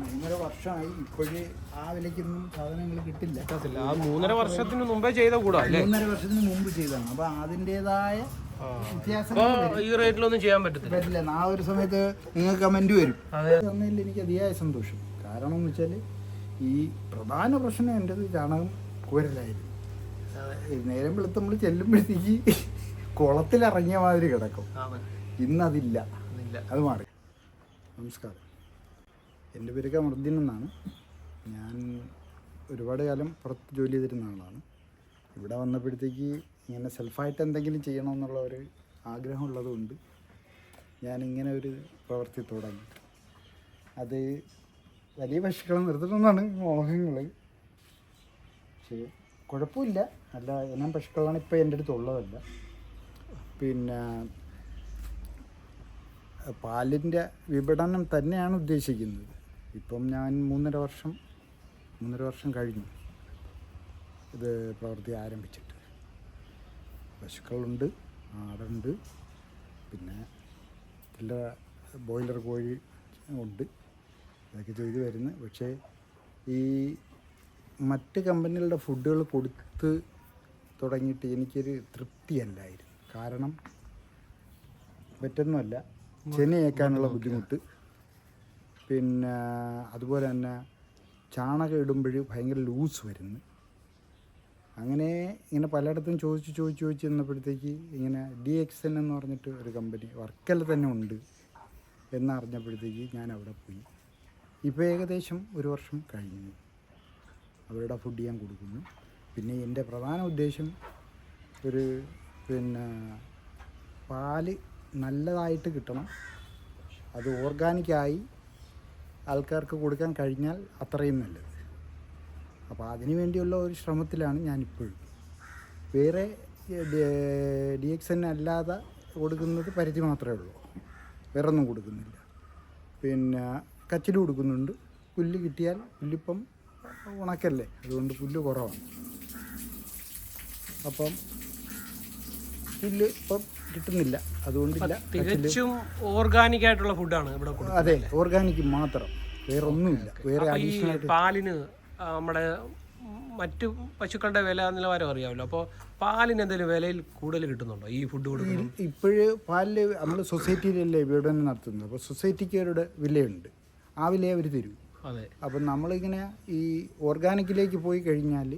മൂന്നര വർഷമായി ഇപ്പോഴേ ആ വിലയ്ക്കൊന്നും സാധനങ്ങൾ കിട്ടില്ല. ആ മൂന്നര വർഷത്തിന് മുമ്പേ ചെയ്ത കൂടാ അല്ലേ? മൂന്നര വർഷത്തിന് മുമ്പ് ചെയ്തതാണ്. അപ്പൊ അതിന്റെതായ വ്യത്യാസം ഈ റേറ്റിലൊന്നും ചെയ്യാൻ പറ്റത്തില്ല. പറ്റില്ല. ആ ഒരു സമയത്ത് നിങ്ങൾക്ക് കമന്റ് വരും. എനിക്ക് അതിയായ സന്തോഷം. കാരണം എന്ന് വെച്ചാൽ ഈ പ്രധാന പ്രശ്നം എന്റെ ചാണകം കുരലായിരുന്നു. നേരം വെളുത്ത് നമ്മൾ ചെല്ലുമ്പോഴത്തേക്ക് കുളത്തിലിറങ്ങിയ മാതിരി കിടക്കും. ഇന്നതില്ല. അത് മാറി. നമസ്കാരം. എന്റെ പേര് കമർദ്ദീൻ എന്നാണ്. ഞാൻ ഒരുപാട് കാലം പുറത്ത് ജോലി ചെയ്തിരുന്ന ആളാണ്. ഇവിടെ വന്നപ്പോഴത്തേക്ക് ഇങ്ങനെ സെൽഫായിട്ട് എന്തെങ്കിലും ചെയ്യണമെന്നുള്ള ഒരു ആഗ്രഹം ഉള്ളതുകൊണ്ട് ഞാനിങ്ങനെ ഒരു പ്രവൃത്തി തുടങ്ങി അത് വലിയ പശുക്കളെ നിർത്തണമെന്നാണ് മോഹങ്ങൾ പക്ഷേ കുഴപ്പമില്ല. അല്ല ഇനം പശുക്കളാണ് ഇപ്പോൾ എന്റെ അടുത്ത് ഉള്ളതല്ല. പിന്നെ പാലിന്റെ വിപണനം തന്നെയാണ് ഉദ്ദേശിക്കുന്നത്. ഇപ്പം ഞാൻ മൂന്നര വർഷം മൂന്നര വർഷം കഴിഞ്ഞു. ഇത് പ്രവൃത്തി ആരംഭിച്ചിട്ട്. പശുക്കളുണ്ട് ആടുണ്ട് പിന്നെ ചില ബോയിലർ കോഴി ഉണ്ട്. അതൊക്കെ ചെയ്തു വരുന്നു. പക്ഷേ ഈ മറ്റ് കമ്പനികളുടെ ഫുഡുകൾ കൊടുത്ത് തുടങ്ങിയിട്ട് എനിക്കൊരു തൃപ്തിയല്ലായിരുന്നു. കാരണം പറ്റൊന്നുമല്ല ചെനയേക്കാനുള്ള ബുദ്ധിമുട്ട്. പിന്നെ അതുപോലെ തന്നെ ചാണകം ഇടുമ്പോൾ ഭയങ്കര ലൂസ് വരുന്നു. അങ്ങനെ ഇങ്ങനെ പലയിടത്തും ചോദിച്ച് ചോദിച്ച് ചോദിച്ച് ചെന്നപ്പോഴത്തേക്ക് ഇങ്ങനെ ഡി എക്സ് എൻ എന്ന് പറഞ്ഞിട്ട് ഒരു കമ്പനി വർക്കല തന്നെ ഉണ്ട് എന്നറിഞ്ഞപ്പോഴത്തേക്ക് ഞാൻ അവിടെ പോയി. ഇപ്പോൾ ഏകദേശം ഒരു വർഷം കഴിഞ്ഞു. അവരുടെ ഫുഡ് ഞാൻ കൊടുക്കുന്നു. പിന്നെ എന്റെ പ്രധാന ഉദ്ദേശം ഒരു പിന്നെ പാൽ നല്ലതായിട്ട് കിട്ടണം. അത് ഓർഗാനിക്കായി ആൾക്കാർക്ക് കൊടുക്കാൻ കഴിഞ്ഞാൽ അത്രയും നല്ലത്. അപ്പോൾ അതിനു വേണ്ടിയുള്ള ഒരു ശ്രമത്തിലാണ് ഞാനിപ്പോഴും. വേറെ ഡി എക്സ് എൻ അല്ലാതെ കൊടുക്കുന്നത് പരിധി മാത്രമേ ഉള്ളൂ. വേറെ ഒന്നും കൊടുക്കുന്നില്ല. പിന്നെ കച്ചിൽ കൊടുക്കുന്നുണ്ട്. പുല്ല് കിട്ടിയാൽ പുല്ലിപ്പം ഉണക്കല്ലേ? അതുകൊണ്ട് പുല്ല് കുറവാണ്. അപ്പം പുല്ല് ഇപ്പം കിട്ടുന്നില്ല. അതുകൊണ്ടില്ല. തികച്ചും ഓർഗാനിക് ആയിട്ടുള്ള ഫുഡാണ് ഇവിടെ കൊടുക്കുന്നത് അതെ ഓർഗാനിക് മാത്രം. വേറെ ഒന്നുമില്ല വേറെ അഡീഷണൽ ആയിട്ട് പാലിന് നമ്മുടെ മറ്റു പശുക്കളുടെ വില നിലവാരം അറിയാമല്ലോ. അപ്പോൾ പാലിന് എന്തെങ്കിലും വിലയിൽ കൂടുതൽ കിട്ടുന്നുണ്ടോ? ഈ ഫുഡ് കൊടുക്കുന്നു ഇപ്പോഴ് പാലിൽ നമ്മൾ സൊസൈറ്റിയിലല്ലേ വിപണനം നടത്തുന്നത്. അപ്പോൾ സൊസൈറ്റിക്കാരുടെ വിലയുണ്ട്. ആ വിലയെ അവർ തരൂ. അതെ. അപ്പം നമ്മളിങ്ങനെ ഈ ഓർഗാനിക്കിലേക്ക് പോയി കഴിഞ്ഞാൽ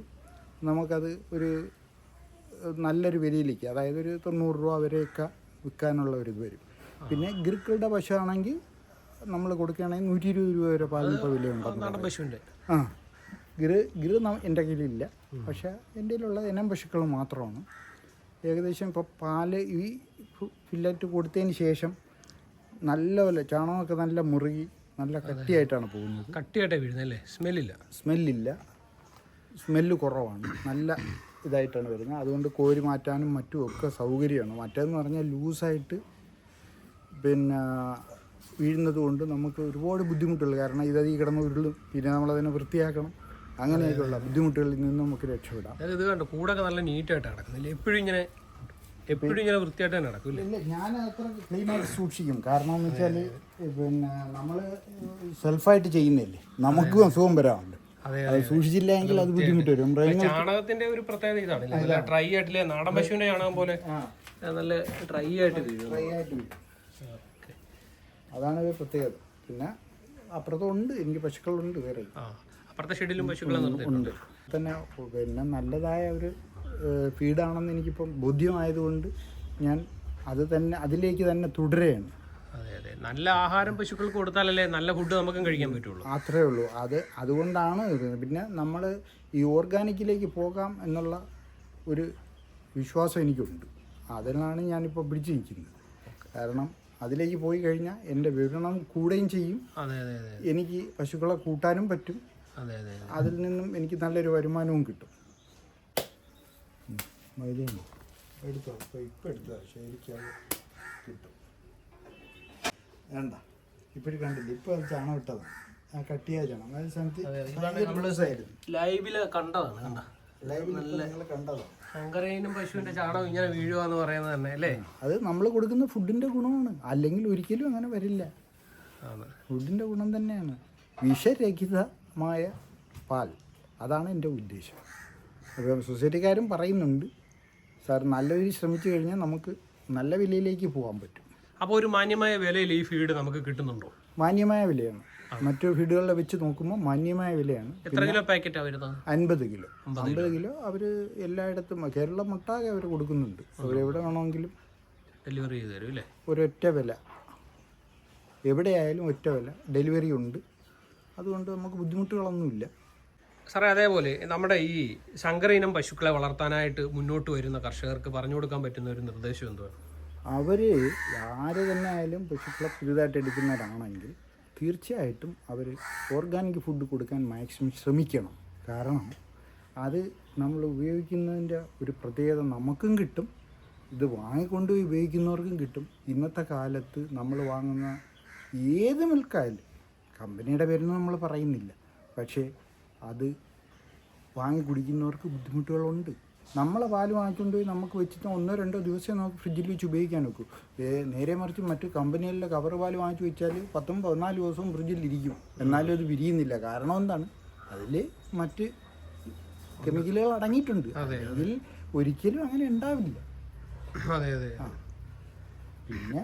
നമുക്കത് ഒരു നല്ലൊരു വിലയിലേക്ക് അതായത് ഒരു തൊണ്ണൂറ് രൂപ വരെയൊക്കെ വിൽക്കാനുള്ള ഒരു ഇത് വരും. പിന്നെ ഗിർക്കളുടെ പശു ആണെങ്കിൽ നമ്മൾ കൊടുക്കുകയാണെങ്കിൽ നൂറ്റി ഇരുപത് രൂപ വരെ പാലിന് ഇപ്പോൾ പശുവിന്റെ ആ. ഗ്രി ഗ്രി ന- എന്റെ കയ്യിലില്ല. പക്ഷേ എന്റെ കയ്യിലുള്ള ഇനം പശുക്കൾ മാത്രമാണ്. ഏകദേശം ഇപ്പോൾ പാൽ ഈ ഫില്ലറ്റ് കൊടുത്തതിന് ശേഷം നല്ല പോലെ ചാണകമൊക്കെ നല്ല മുറുകി നല്ല കട്ടിയായിട്ടാണ് പോകുന്നത്. കട്ടിയായിട്ടാണ് വീഴുന്നത് അല്ലേ? സ്മെല്ലില്ല. സ്മെല്ലില്ല. സ്മെല്ല് കുറവാണ്. നല്ല ഇതായിട്ടാണ് വരുന്നത്. അതുകൊണ്ട് കോരി മാറ്റാനും മറ്റും ഒക്കെ സൗകര്യമാണ്. മറ്റേതെന്ന് പറഞ്ഞാൽ ലൂസായിട്ട് പിന്നെ വീഴുന്നത് കൊണ്ട് നമുക്ക് ഒരുപാട് ബുദ്ധിമുട്ടുകൾ. കാരണം ഇത് ഈ കിടന്ന് ഉരുളും പിന്നെ നമ്മളതിനെ വൃത്തിയാക്കണം. അങ്ങനെയൊക്കെയുള്ള ബുദ്ധിമുട്ടുകളിൽ നിന്ന് നമുക്ക് രക്ഷപ്പെടാം. ഇത് കണ്ടോ? കൂടൊക്കെ നല്ല നീറ്റായിട്ട് നടക്കുന്നില്ല. എപ്പോഴും ഇങ്ങനെ എപ്പോഴും ഇങ്ങനെ വൃത്തിയായിട്ട് നടക്കും ഇല്ല? ഞാൻ അത്ര ക്ലീനായിട്ട് സൂക്ഷിക്കും. കാരണം എന്ന് വെച്ചാൽ പിന്നെ നമ്മൾ സെൽഫായിട്ട് ചെയ്യുന്നില്ലേ? നമുക്കും അസുഖം വരാറുണ്ട്. അതെ അത് സൂക്ഷിച്ചില്ല എങ്കിൽ അത് ബുദ്ധിമുട്ട് വരും. ചാണകത്തിന്റെ ഒരു പ്രത്യേകത ഇതാണ്. ഡ്രൈ ആയിട്ടില്ലേ? നാടൻ പശുവിന്റെ ചാണകം പോലെ നല്ല ഡ്രൈ ആയിട്ട് ഡ്രൈ ആയിട്ട് അതാണ് ഒരു പ്രത്യേകത. പിന്നെ അപ്പുറത്തുണ്ട്. എനിക്ക് പശുക്കളുണ്ട് വേറെ. അപ്പുറത്തെ ഷെഡിലും പശുക്കളുണ്ട് തന്നെ പിന്നെ നല്ലതായ ഒരു ഫീഡാണെന്ന് എനിക്കിപ്പം ബോധ്യമായതുകൊണ്ട് ഞാൻ അത് തന്നെ അതിലേക്ക് തന്നെ തുടരുകയാണ്. അതെ അതെ. നല്ല ആഹാരം പശുക്കൾക്ക് കൊടുത്താലല്ലേ നല്ല ഫുഡ് നമുക്കും കഴിക്കാൻ പറ്റുള്ളൂ. അത്രേ ഉള്ളൂ. അത് അതുകൊണ്ടാണ് ഇത്. പിന്നെ നമ്മൾ ഈ ഓർഗാനിക്കിലേക്ക് പോകാം എന്നുള്ള ഒരു വിശ്വാസം എനിക്കുണ്ട്. അതിനാണ് ഞാനിപ്പോൾ പിടിച്ചു നിൽക്കുന്നത് കാരണം അതിലേക്ക് പോയി കഴിഞ്ഞാൽ എന്റെ വിവരണം കൂടുകയും ചെയ്യും. അതെ അതെ അതെ എനിക്ക് പശുക്കളെ കൂട്ടാനും പറ്റും. അതെ അതെ അതെ. അതിൽ നിന്നും എനിക്ക് നല്ലൊരു വരുമാനവും കിട്ടും. ഉം. മൈദയും എടുത്തോ? ഇപ്പോൾ ഇപ്പം എടുത്തോ? ശരിക്കും കിട്ടും. വേണ്ട. ഇപ്പോഴും കണ്ടില്ല? ഇപ്പൊ അത് ചാണം ഇട്ടതാണ് ആ കട്ടിയായ ചാണം. അതായത് സമയത്ത് ലൈവിൽ കണ്ടതാണ് കണ്ട? ലൈവിൽ നിങ്ങൾ കണ്ടതാണ് ശങ്കരേനും പശുവിന്റെ ചാണകം ഇങ്ങനെ പറയുന്നത് തന്നെ അല്ലേ? അത് നമ്മൾ കൊടുക്കുന്ന ഫുഡിന്റെ ഗുണമാണ്. അല്ലെങ്കിൽ ഒരിക്കലും അങ്ങനെ വരില്ല. ആണ് ഫുഡിന്റെ ഗുണം തന്നെയാണ്. വിഷരഹിതമായ പാൽ. അതാണ് എന്റെ ഉദ്ദേശം. അപ്പം സൊസൈറ്റിക്കാരും പറയുന്നുണ്ട് സാർ നല്ല രീതിയിൽ ശ്രമിച്ചു കഴിഞ്ഞാൽ നമുക്ക് നല്ല വിലയിലേക്ക് പോകാൻ പറ്റും. അപ്പോൾ ഒരു മാന്യമായ വിലയിൽ ഈ ഫീഡ് നമുക്ക് കിട്ടുന്നുണ്ടോ? മാന്യമായ വിലയാണ്. മറ്റു ഫീഡുകളിലെ വെച്ച് നോക്കുമ്പോൾ മാന്യമായ വിലയാണ്. എത്ര കിലോ പാക്കറ്റാണ് വരുന്നത്? അൻപത് കിലോ. അമ്പത് കിലോ. അവർ എല്ലായിടത്തും കേരളം മൊട്ടാകെ അവർ കൊടുക്കുന്നുണ്ട്. അവരെവിടെ വേണമെങ്കിലും ഡെലിവറി ചെയ്ത് തരും അല്ലേ? ഒരൊറ്റ വില. എവിടെയായാലും ഒറ്റ വില. ഡെലിവറി ഉണ്ട്. അതുകൊണ്ട് നമുക്ക് ബുദ്ധിമുട്ടുകളൊന്നുമില്ല. സാറേ അതേപോലെ നമ്മുടെ ഈ ശങ്കര ഇനം പശുക്കളെ വളർത്താനായിട്ട് മുന്നോട്ട് വരുന്ന കർഷകർക്ക് പറഞ്ഞു കൊടുക്കാൻ പറ്റുന്ന ഒരു നിർദ്ദേശം എന്തുവാണ്? അവർ ആര് തന്നെ ആയാലും പശുക്കളെ പുതിയതായിട്ട് എടുക്കുന്നവരാണെങ്കിൽ തീർച്ചയായിട്ടും അവർ ഓർഗാനിക് ഫുഡ് കൊടുക്കാൻ മാക്സിമം ശ്രമിക്കണം. കാരണം അത് നമ്മൾ ഉപയോഗിക്കുന്നതിന്റെ ഒരു പ്രത്യേകത നമുക്കും കിട്ടും. ഇത് വാങ്ങിക്കൊണ്ടുപോയി ഉപയോഗിക്കുന്നവർക്കും കിട്ടും. ഇന്നത്തെ കാലത്ത് നമ്മൾ വാങ്ങുന്ന ഏത് മിൽക്കായാലും കമ്പനിയുടെ പേരൊന്നും നമ്മൾ പറയുന്നില്ല. പക്ഷേ അത് വാങ്ങി കുടിക്കുന്നവർക്ക് ബുദ്ധിമുട്ടുകളുണ്ട്. നമ്മളെ പാൽ വാങ്ങിച്ചുകൊണ്ട് പോയി നമുക്ക് വെച്ചിട്ട് ഒന്നോ രണ്ടോ ദിവസം നമുക്ക് ഫ്രിഡ്ജിൽ വെച്ച് ഉപയോഗിക്കാൻ നോക്കും നേരെ മറിച്ച് മറ്റ് കമ്പനികളിലെ കവർ പാൽ വാങ്ങിച്ച് വെച്ചാൽ പത്തും പതിനാല് ദിവസവും ഫ്രിഡ്ജിൽ ഇരിക്കും. എന്നാലും അത് വിരിയുന്നില്ല. കാരണം എന്താണ്? അതിൽ മറ്റ് കെമിക്കലുകൾ അടങ്ങിയിട്ടുണ്ട്. അതിൽ ഒരിക്കലും അങ്ങനെ ഉണ്ടാവില്ല. അതെ അതെ. പിന്നെ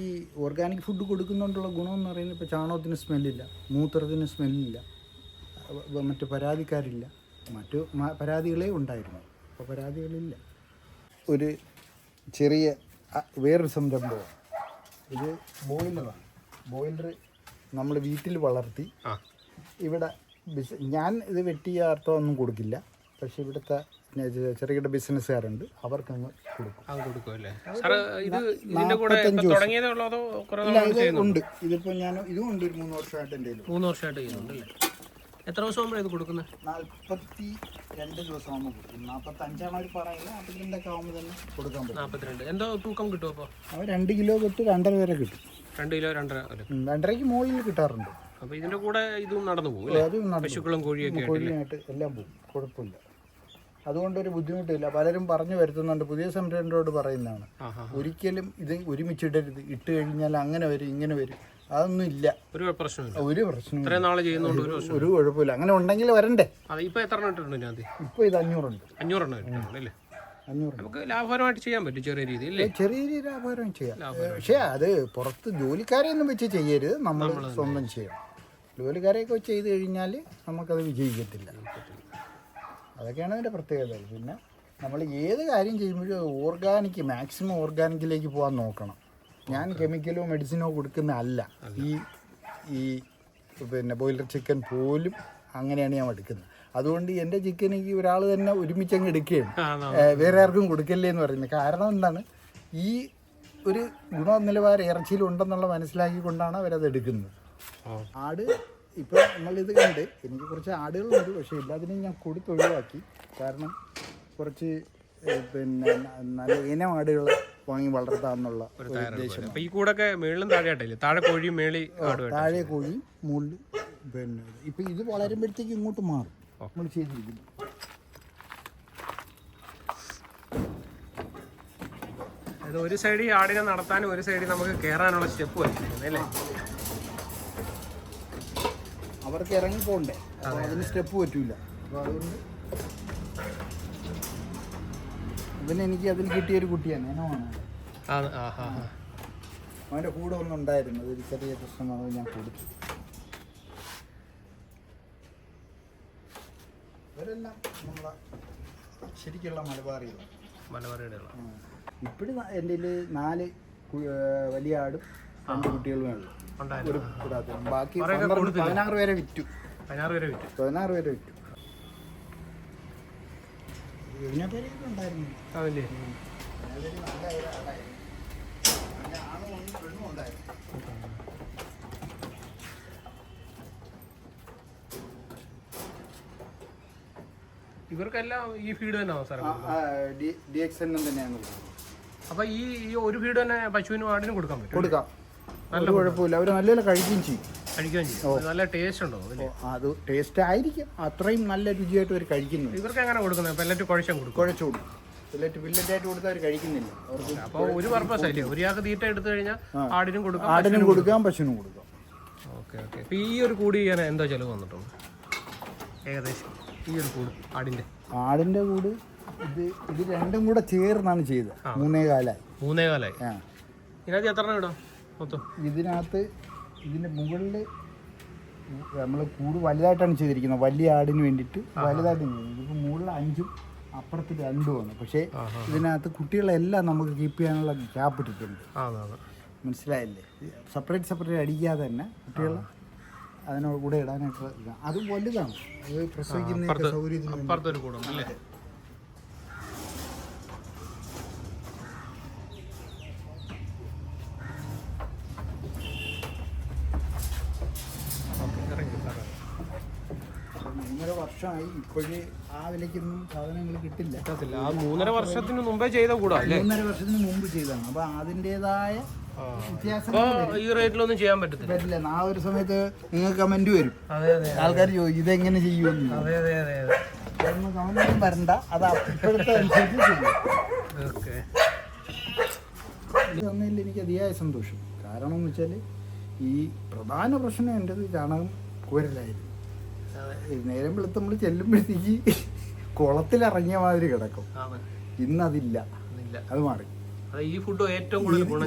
ഈ ഓർഗാനിക് ഫുഡ് കൊടുക്കുന്നതുകൊണ്ടുള്ള ഗുണമെന്ന് പറയുന്നത് ഇപ്പോൾ ചാണകത്തിന് സ്മെല്ലില്ല മൂത്രത്തിന് സ്മെല്ലില്ല മറ്റ് പരാതിക്കാരില്ല. മറ്റു പരാതികളെ പരാതികളേ ഉണ്ടായിരുന്നു. അപ്പോൾ പരാതികളില്ല. ഒരു ചെറിയ വേറൊരു സംരംഭമാണ് ഇത് ബോയിലറാണ്. ബോയിലർ നമ്മൾ വീട്ടിൽ വളർത്തി. ഇവിടെ ബിസ് ഞാൻ ഇത് വെട്ടിയ അർത്ഥമൊന്നും കൊടുക്കില്ല. പക്ഷേ ഇവിടുത്തെ ചെറുകിട ബിസിനസ്സുകാരുണ്ട്. അവർക്കങ്ങ് കൊടുക്കും. ഉണ്ട്. ഇതിപ്പോൾ ഞാൻ ഇതും ഉണ്ട് ഒരു മൂന്ന് വർഷമായിട്ട് എന്റെ മൂന്ന് വർഷമായിട്ട് ചെയ്യുന്നുണ്ട് അല്ലേ? എത്ര ദിവസം ആകുമ്പോഴേ ഇത് കൊടുക്കുന്നത്? നാൽപ്പത്തി രണ്ട് ദിവസമാകുമ്പോൾ കൊടുക്കും. നാൽപ്പത്തഞ്ചാണ് അവർ പറയുന്നത് നാൽപ്പത്തിരണ്ടൊക്കെ ആകുമ്പോൾ തന്നെ കൊടുക്കാൻ പറ്റും. നാൽപ്പത്തിരണ്ട് എന്തോ തൂക്കം കിട്ടും അപ്പോൾ അവർ രണ്ട് കിലോ തൊട്ട് രണ്ടര വരെ കിട്ടും. രണ്ട് കിലോ രണ്ടര രണ്ടരയ്ക്ക് മുകളിൽ കിട്ടാറുണ്ട്. അപ്പോൾ ഇതിന്റെ കൂടെ ഇതും നടന്നു പോകും പശുക്കളും കോഴിയൊക്കെ കോഴിയായിട്ട് എല്ലാം പോകും. കുഴപ്പമില്ല. അതുകൊണ്ടൊരു ബുദ്ധിമുട്ടില്ല. പലരും പറഞ്ഞു വരുത്തുന്നുണ്ട്. പുതിയ സംരംഭരോട് പറയുന്നതാണ്. ഒരിക്കലും ഇത് ഒരുമിച്ചിടരുത്. ഇട്ട് കഴിഞ്ഞാൽ അങ്ങനെ വരും ഇങ്ങനെ വരും. അതൊന്നും ഇല്ല. ഒരു പ്രശ്നമില്ല ഒരു പ്രശ്നവും ഇത്രയും നാളെ ചെയ്യുന്നതുകൊണ്ട് ഒരു പ്രശ്നം ഒരു കുഴപ്പമില്ല. അങ്ങനെ ഉണ്ടെങ്കിൽ വരണ്ടേ? അതെ ഇപ്പോൾ എത്ര എണ്ണം ഇട്ടിട്ടുണ്ട് ഞാൻ ഇപ്പോൾ ഇത് അഞ്ഞൂറുണ്ട്. അഞ്ഞൂറെണ്ണം ഇട്ടിട്ടുണ്ട് അല്ലേ? അഞ്ഞൂറുണ്ട് നമുക്ക് ലാഭകരമായിട്ട് ചെയ്യാൻ പറ്റും ചെറിയ രീതിയിൽ ചെറിയ രീതിയിൽ ലാഭകരം ചെയ്യാം. പക്ഷേ അത് പുറത്ത് ജോലിക്കാരെ ഒന്നും വെച്ച് ചെയ്യരുത്. നമ്മൾ സ്വന്തം ചെയ്യണം. ജോലിക്കാരെയൊക്കെ വെച്ച് ചെയ്ത് കഴിഞ്ഞാൽ നമുക്കത് വിജയിക്കത്തില്ല. അതൊക്കെയാണ് അതിന്റെ പ്രത്യേകത. പിന്നെ നമ്മൾ ഏത് കാര്യം ചെയ്യുമ്പോഴും ഓർഗാനിക് മാക്സിമം ഓർഗാനിക്കിലേക്ക് പോകാൻ നോക്കണം. ഞാൻ കെമിക്കലോ മെഡിസിനോ കൊടുക്കുന്ന അല്ല. ഈ ഈ പിന്നെ ബോയിലർ ചിക്കൻ പോലും അങ്ങനെയാണ് ഞാൻ എടുക്കുന്നത്. അതുകൊണ്ട് എന്റെ ചിക്കൻ ഈ ഒരാൾ തന്നെ ഒരുമിച്ചങ്ങ് എടുക്കുകയാണ്. ആ വേറെ ആർക്കും കൊടുക്കല്ലേ എന്ന് പറയുന്നത്. കാരണം എന്താണ്? ഈ ഒരു ഗുണനിലവാരം ഇറച്ചിയിൽ ഉണ്ടെന്നുള്ള മനസ്സിലാക്കിക്കൊണ്ടാണ് അവരത് എടുക്കുന്നത്. ആട് ഇപ്പോൾ നമ്മളിത് കണ്ട് എനിക്ക് കുറച്ച് ആടുകളുണ്ട്. പക്ഷേ എല്ലാത്തിനും ഞാൻ കൊടുത്തൊഴിവാക്കി. കാരണം കുറച്ച് പിന്നെ നല്ല ഇനം ആടുകൾ വാങ്ങി വളർത്താമെന്നുള്ള ഒരു ഉദ്ദേശം. അപ്പൊ ഈ കൂടൊക്കെ മേളിലും താഴെയായിട്ടില്ലേ താഴെ കോഴിയും മേളി താഴെ കോഴി മുകളിൽ പിന്നെ ഇപ്പം ഇത് വളരുമ്പോഴത്തേക്ക് ഇങ്ങോട്ട് മാറും. നമ്മൾ ചെയ്തിരിക്കുന്നു അത് ഒരു സൈഡിൽ ആടിനെ നടത്താനും ഒരു സൈഡിൽ നമുക്ക് കയറാനുള്ള സ്റ്റെപ്പ് വെച്ചിട്ടുണ്ട് അല്ലേ? അവർക്ക് ഇറങ്ങിപ്പോണ്ടേ പോകണ്ടേ അതിന് സ്റ്റെപ്പ് പറ്റൂല. അപ്പോൾ അതുകൊണ്ട് ഇവന് എനിക്ക് അതിൽ കിട്ടിയ ഒരു കുട്ടിയാണ് ഇനമാണ് ആ. അവന്റെ കൂടെ ഒന്നുണ്ടായിരുന്നു അതൊരു ചെറിയ പ്രശ്നമാണ് ഞാൻ കൊടുത്തു. ഇവരെല്ലാം നമ്മളെ ശരിക്കുള്ള മലബാറികളാണ്. ഇപ്പഴും ഇപ്പോഴും എന്റെ നാല് വലിയ ആടും രണ്ട് കുട്ടികളുമേ ഉള്ളൂ. ഉണ്ടായിരുന്നു ഒരു കൂടാതെ ബാക്കി പതിനാറ് പേരെ വിറ്റു. പതിനാറ് പേരെ വിറ്റു. പതിനാറ് പേരെ വിറ്റു ഇതിനെ പേരെയൊക്കെ ഉണ്ടായിരുന്നു അതല്ലേ അതിൽ നല്ല ആടായിരുന്നു. നല്ല ആണും ഇവർക്കെല്ലാം ഈ ഫീഡ് തന്നെ സാറേ ഡി- എക്സ് എൻ തന്നെയാണ്. അപ്പൊ ഈ ഈ ഒരു ഫീഡ് തന്നെ പശുവിനും ആടിനും കൊടുക്കാൻ പറ്റും കൊടുക്കാം. നല്ല കുഴപ്പമില്ല. അവർ നല്ല കഴിക്കുകയും ചെയ്യും. കഴിക്കുകയും ചെയ്യും. അത് നല്ല ടേസ്റ്റ് ഉണ്ടോ അത് ടേസ്റ്റ് ആയിരിക്കും. അത്രയും നല്ല രുചിയായിട്ട് അവർ കഴിക്കുന്നു ഇവർക്ക് എങ്ങനെ കൊടുക്കുന്നത്? പെല്ലറ്റ് കുഴച്ചും കൊടുക്കും കുഴച്ചു കൊടുക്കും. അവർ കഴിക്കുന്നില്ല. അവർക്ക് അപ്പോൾ ഒരു പർപ്പസ് അല്ലേ ഒരാൾക്ക് തീറ്റ എടുത്തു കഴിഞ്ഞാൽ ആടിനും കൊടുക്കാം ആടിനും കൊടുക്കാം. പശുവിനും കൊടുക്കാം. Okay okay. അപ്പോൾ ഈ ഒരു കൂടി ചെയ്യാൻ എന്തോ ചിലവ് വന്നിട്ടുണ്ട്. ഏകദേശം ഈ ഒരു കൂട് ആടിന്റെ ആടിന്റെ കൂട് ഇത് ഇത് രണ്ടും കൂടെ ചേർന്നാണ് ചെയ്തത്. മൂന്നേ കാലായി. മൂന്നേ കാലായി. ആ. ഇതിനകത്ത് എത്ര എണ്ണം ഇടാം? മൊത്തം? ഇതിനകത്ത് ഇതിന്റെ മുകളിൽ നമ്മൾ കൂട് വലുതായിട്ടാണ് ചെയ്തിരിക്കുന്നത്. വലിയ ആടിന് വേണ്ടിയിട്ട് വലുതായിട്ട് ഇതിപ്പോൾ മുകളിൽ അഞ്ചും അപ്പുറത്ത് ആണ്. പക്ഷേ ഇതിനകത്ത് കുട്ടികളെല്ലാം നമുക്ക് കീപ്പ് ചെയ്യാനുള്ള ഗ്യാപ്പ് ഇട്ടിട്ടുണ്ട്. മനസ്സിലായില്ലേ? സെപ്പറേറ്റ് സെപ്പറേറ്റ് അടിക്കാതെ തന്നെ കുട്ടികൾ അതിനോട് കൂടെ ഇടാനായിട്ടുള്ള ഇതാണ്. അത് വലുതാണ്. അത് പ്രസവിക്കുന്ന സൗകര്യത്തിന് മൂന്നര വർഷമായി ഇപ്പോഴേ ആ വിലയ്ക്കൊന്നും സാധനങ്ങൾ കിട്ടില്ല. പറ്റത്തില്ല ആ മൂന്നര വർഷത്തിന് മുമ്പേ ചെയ്ത കൂടാ അല്ലേ? മൂന്നര വർഷത്തിന് മുമ്പ് ചെയ്തതാണ്. അപ്പൊ അതിന്റെതായ വ്യത്യാസം ഈ റേറ്റിലൊന്നും ചെയ്യാൻ പറ്റത്തില്ല. പറ്റില്ല. ആ ഒരു സമയത്ത് നിങ്ങൾക്ക് കമന്റ് വരും. ആൾക്കാർ ചോദിക്കും ഇതെങ്ങനെ ചെയ്യുമെന്ന്? അതെ അതെ അതെ അതെ. അതൊന്നും കമന്റ് വരണ്ട. അത് അപ്പോഴത്തെ അനുസരിച്ച് ചെയ്യും. ഓക്കെ. തന്നതിൽ എനിക്ക് അതിയായ സന്തോഷം. കാരണം എന്ന് വെച്ചാൽ ഈ പ്രധാന പ്രശ്നം എന്റെത് ചാണകം കോരലായിരുന്നു. നേരം വെളുത്ത് നമ്മൾ ചെല്ലുമ്പോഴത്തേക്ക് കുളത്തിലിറങ്ങിയ മാതിരി കിടക്കും. ഇന്നതില്ല. അത് മാറി. ഈ ഫുഡ് ഏറ്റവും കൂടുതൽ ഗുണം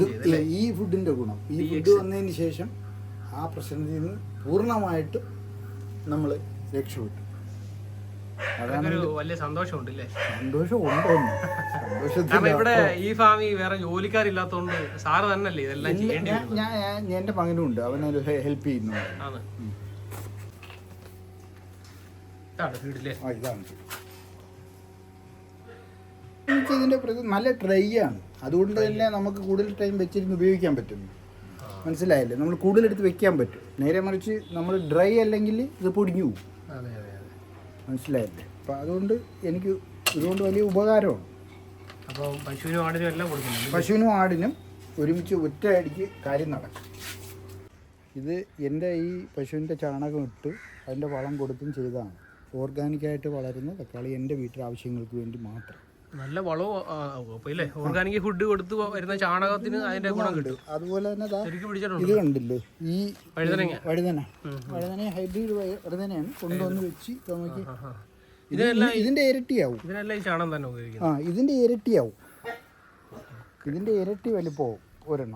ഈ ഫുഡിന്റെ ഗുണം. ഈ ഫുഡ് വന്നതിന് ശേഷം ആ പ്രശ്നത്തിൽ നിന്ന് പൂർണമായിട്ട് നമ്മൾ രക്ഷപ്പെട്ടു. വലിയ സന്തോഷമുണ്ട് സന്തോഷം ഇവിടെ ഈ ഫാമിൽ വേറെ സാറ് ഇതെല്ലാം ഞാൻ എന്റെ പങ്കിനുണ്ട് ഉണ്ട്. അവനൊരു ഹെൽപ്പ് ചെയ്യുന്നുണ്ട്. ആണ് ഇതാണ് വീടില്ലേ ആ ഇതാണ് എന്നുവെച്ചാൽ ഇതിന്റെ പ്രതി- നല്ല ഡ്രൈ ആണ്. അതുകൊണ്ട് തന്നെ നമുക്ക് കൂടുതൽ ടൈം വെച്ചിരുന്ന് ഉപയോഗിക്കാൻ പറ്റുന്നു മനസ്സിലായില്ലേ? നമ്മൾ കൂടുതലെടുത്ത് വെക്കാൻ പറ്റും. നേരെ മറിച്ച് നമ്മൾ ഡ്രൈ അല്ലെങ്കിൽ ഇത് പൊടിഞ്ഞു പോകും. മനസ്സിലായില്ലേ? അപ്പം അതുകൊണ്ട് എനിക്ക് ഇതുകൊണ്ട് വലിയ ഉപകാരമാണ്. അപ്പോൾ പശുവിനും ആടിനും എല്ലാം കൊടുക്കുന്നുണ്ട് പശുവിനും ആടിനും ഒരുമിച്ച് ഒറ്റ അടിക്ക് കാര്യം നടക്കും. ഇത് എന്റെ ഈ പശുവിന്റെ ചാണകം ഇട്ട് അതിന്റെ വളം കൊടുത്തും ചെയ്തതാണ്. ഓർഗാനിക്കായിട്ട് വളരുന്ന തക്കാളി എന്റെ വീട്ടിലെ ആവശ്യങ്ങൾക്ക് വേണ്ടി മാത്രം. നല്ല വളവും ഓർഗാനിക് ഫുഡ് കൊടുത്ത് വരുന്ന ചാണകത്തിന് അതിന്റെ ഗുണം കിട്ടും. അതുപോലെ തന്നെ ഇത് കണ്ടില്ലേ? ഈ വഴുതനങ്ങ. വഴുതന. വഴുതന ഹൈബ്രിഡ് വഴുതനയാണ്. കൊണ്ടുവന്ന് വെച്ച് നമുക്ക് ആഹാ. ഇതിന്റെ ഇരട്ടിയാവും. ഇതിനെല്ലാം ഈ ചാണകം തന്നെ ആ ഇതിന്റെ ഇരട്ടിയാവും. ഇതിന്റെ ഇരട്ടി വലിപ്പമാവും ഒരെണ്ണം.